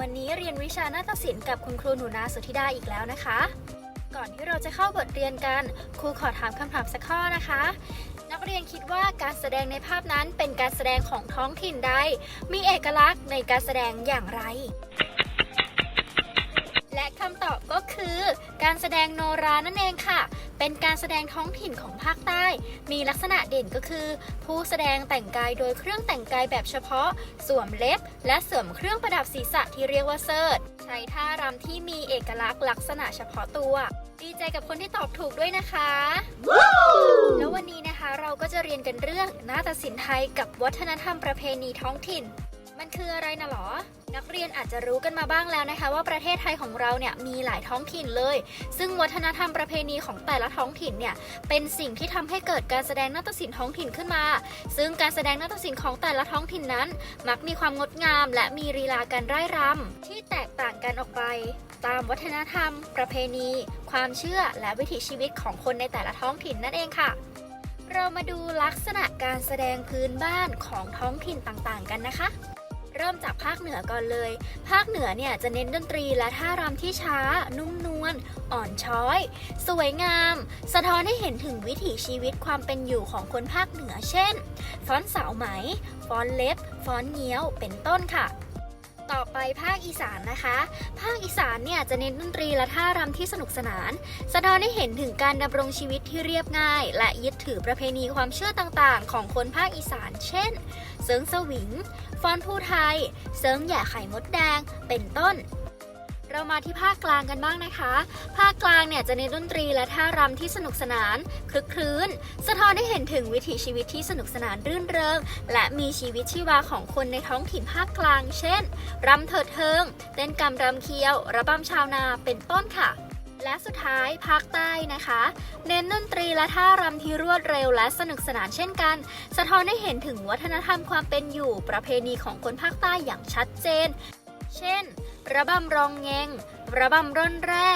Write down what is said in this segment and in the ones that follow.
วันนี้เรียนวิชานาฏศิลป์กับคุณครูหนูนาสุธิดาอีกแล้วนะคะ ก่อนที่เราจะเข้าบทเรียนกัน ครูขอถามคำถามสักข้อนะคะ นักเรียนคิดว่าการแสดงในภาพนั้นเป็นการแสดงของท้องถิ่นใด มีเอกลักษณ์ในการแสดงอย่างไร คำตอบก็คือ การแสดงโนรานั่นเองค่ะ เป็นการแสดงท้องถิ่นของภาคใต้ มีลักษณะเด่นก็คือ ผู้แสดงแต่งกายโดยเครื่องแต่งกายแบบเฉพาะ สวมเล็บ และสวมเครื่องประดับศีรษะที่เรียกว่าเซิร์ตใช้ท่ารำที่มีเอกลักษณ์ลักษณะเฉพาะตัว ดีใจกับคนที่ตอบถูกด้วยนะคะ แล้ววันนี้นะคะเราก็จะเรียนกันเรื่องนาฏศิลป์ไทยกับวัฒนธรรมประเพณีท้องถิ่น มันคืออะไรนะหรอ นักเรียนอาจจะรู้กันมาบ้างแล้วนะคะ ว่าประเทศไทยของเราเนี่ยมีหลายท้องถิ่นเลย ซึ่งวัฒนธรรมประเพณีของแต่ละท้องถิ่นเนี่ยเป็นสิ่งที่ทำให้เกิดการแสดงนาฏศิลป์ท้องถิ่นขึ้นมา ซึ่งการแสดงนาฏศิลป์ของแต่ละท้องถิ่นนั้น มักมีความงดงาม และมีลีลาการร่ายรำที่แตกต่างกันออกไป ตามวัฒนธรรม ประเพณี ความเชื่อและวิถีชีวิตของคนในแต่ละท้องถิ่นนั่นเองค่ะเรามาดูลักษณะการแสดงพื้นบ้านของท้องถิ่นต่างๆกันนะคะ เริ่มจากภาคเหนือก่อนเลย ภาคเหนือเนี่ยจะเน้นดนตรีและท่ารำที่ช้า นุ่มนวล อ่อนช้อย สวยงาม สะท้อนให้เห็นถึงวิถีชีวิตความเป็นอยู่ของคนภาคเหนือ เช่น ฟ้อนสาวไหม ฟ้อนเล็บ ฟ้อนเงี้ยว เป็นต้นค่ะ ต่อไปภาคอีสานนะคะ ภาคอีสานเนี่ยจะเน้นดนตรีและท่ารำที่สนุกสนาน สะท้อนให้เห็นถึงการดำรงชีวิตที่เรียบง่าย และยึดถือประเพณีความเชื่อต่างๆ ของคนภาคอีสาน เช่น เสิงสวิงฟ้อนผู้ไทย เสิงแหย่ไข่มดแดง เป็นต้น เรามาที่ภาคกลางกันบ้างนะคะ ภาคกลางเนี่ยจะเน้นดนตรีและท่ารำที่สนุกสนานคลึกครื้น สะท้อนให้เห็นถึงวิถีชีวิตที่สนุกสนานรื่นเริง และมีชีวิตชีวาของคนในท้องถิ่นภาคกลาง เช่นรำเถิดเทิง เต้นกำรำเคี้ยว ระบำชาวนาเป็นต้นค่ะและสุดท้ายภาคใต้นะคะ เน้นดนตรีและท่ารำที่รวดเร็วและสนุกสนานเช่นกัน สะท้อนให้เห็นถึงวัฒนธรรมความเป็นอยู่ประเพณีของคนภาคใต้อย่างชัดเจน เช่น ระบำรองเงง ระบำร่อนแร่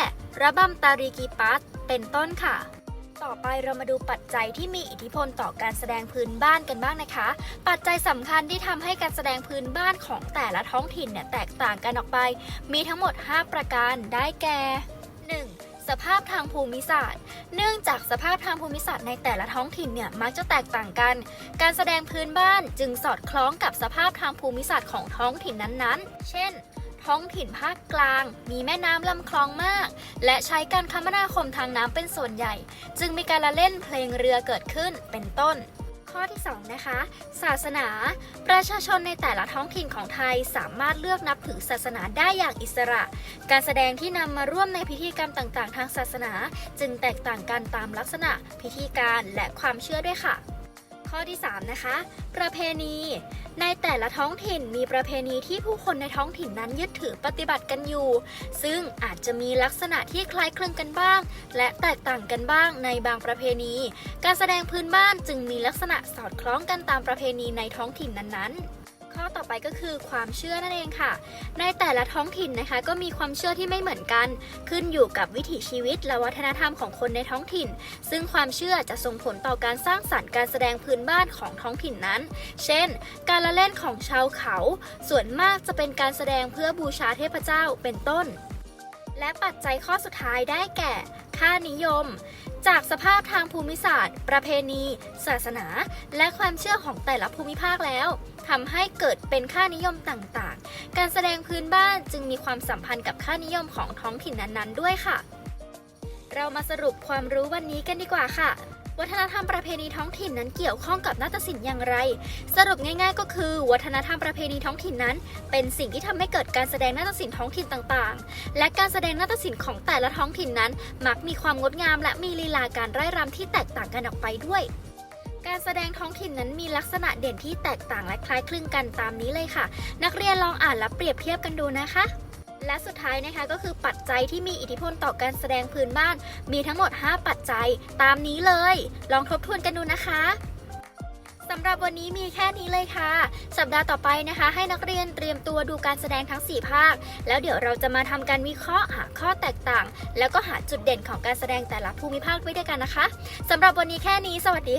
ระบำตารีกีปัส เป็นต้นค่ะ ต่อไปเรามาดูปัจจัยที่มีอิทธิพลต่อการแสดงพื้นบ้านกันบ้างนะคะ ปัจจัยสำคัญที่ทำให้การแสดงพื้นบ้านของแต่ละท้องถิ่นเนี่ยแตกต่างกันออกไป มีทั้งหมด 5 ประการ ได้แก่ 1. สภาพทางภูมิศาสตร์ เนื่องจากสภาพทางภูมิศาสตร์ในแต่ละท้องถิ่นเนี่ยมักจะแตกต่างกัน การแสดงพื้นบ้านจึงสอดคล้องกับสภาพทางภูมิศาสตร์ของท้องถิ่นนั้นๆ เช่น ท้องถิ่นภาคกลาง มีแม่น้ำลำคลองมาก และใช้การคมนาคมทางน้ำเป็นส่วนใหญ่ จึงมีการละเล่นเพลงเรือเกิดขึ้นเป็นต้น ข้อที่ 2 นะคะ ศาสนา ประชาชนในแต่ละท้องถิ่นของไทยสามารถเลือกนับถือศาสนาได้อย่างอิสระ การแสดงที่นำมาร่วมในพิธีกรรมต่าง ๆ ทางศาสนา จึงแตกต่างกันตามลักษณะ พิธีการและความเชื่อด้วยค่ะ ข้อที่ 3 นะคะ ประเพณี ในแต่ละท้องถิ่นมีประเพณีที่ผู้คนในท้องถิ่นนั้นยึดถือปฏิบัติกันอยู่ ซึ่งอาจจะมีลักษณะที่คล้ายคลึงกันบ้าง และแตกต่างกันบ้างในบางประเพณี การแสดงพื้นบ้านจึงมีลักษณะสอดคล้องกันตามประเพณีในท้องถิ่นนั้นๆ ต่อไปก็คือความเชื่อนั่นเองค่ะ ในแต่ละท้องถิ่นนะคะ ก็มีความเชื่อที่ไม่เหมือนกัน ขึ้นอยู่กับวิถีชีวิตและวัฒนธรรมของคนในท้องถิ่น ซึ่งความเชื่อจะส่งผลต่อการสร้างสรรค์การแสดงพื้นบ้านของท้องถิ่นนั้น เช่น การละเล่นของชาวเขา ส่วนมากจะเป็นการแสดงเพื่อบูชาเทพเจ้าเป็นต้น และปัจจัยข้อสุดท้ายได้แก่ ค่านิยม จากสภาพทางภูมิศาสตร์ ประเพณี ศาสนา และความเชื่อของแต่ละภูมิภาคแล้วทำให้เกิดเป็นค่านิยมต่างๆ การแสดงพื้นบ้านจึงมีความสัมพันธ์กับค่านิยมของท้องถิ่นนั้นๆ ด้วยค่ะ เรามาสรุปความรู้วันนี้กันดีกว่าค่ะ วัฒนธรรมประเพณีท้องถิ่นนั้นเกี่ยวข้องกับนาฏศิลป์อย่างไร สรุปง่าย ๆ ก็คือ วัฒนธรรมประเพณีท้องถิ่นนั้น เป็นสิ่งที่ทำให้เกิดการแสดงนาฏศิลป์ท้องถิ่นต่างๆ และการแสดงนาฏศิลป์ของแต่ละท้องถิ่นนั้น มักมีความงดงาม และมีลีลาการไร้รำที่แตกต่างกันออกไปด้วย การแสดงท้องถิ่นนั้นมีลักษณะเด่นที่แตกต่างและคล้ายคลึงกันตามนี้เลยค่ะ นักเรียนลองอ่านและเปรียบเทียบกันดูนะคะ และสุดท้ายนะคะก็คือปัจจัยที่มีอิทธิพลต่อการแสดงพื้นบ้าน มีทั้งหมด 5 ปัจจัยตามนี้เลย ลองทบทวนกันดูนะคะสำหรับวันนี้มีแค่นี้เลยค่ะ สัปดาห์ต่อไปนะคะ ให้นักเรียนเตรียมตัวดูการแสดงทั้ง 4 ภาค แล้วเดี๋ยวเราจะมาทำการวิเคราะห์หาข้อแตกต่าง แล้วก็หาจุดเด่นของการแสดงแต่ละภูมิภาคไว้ด้วยกันนะคะสำหรับวันนี้แค่นี้ สวัสดีค่ะ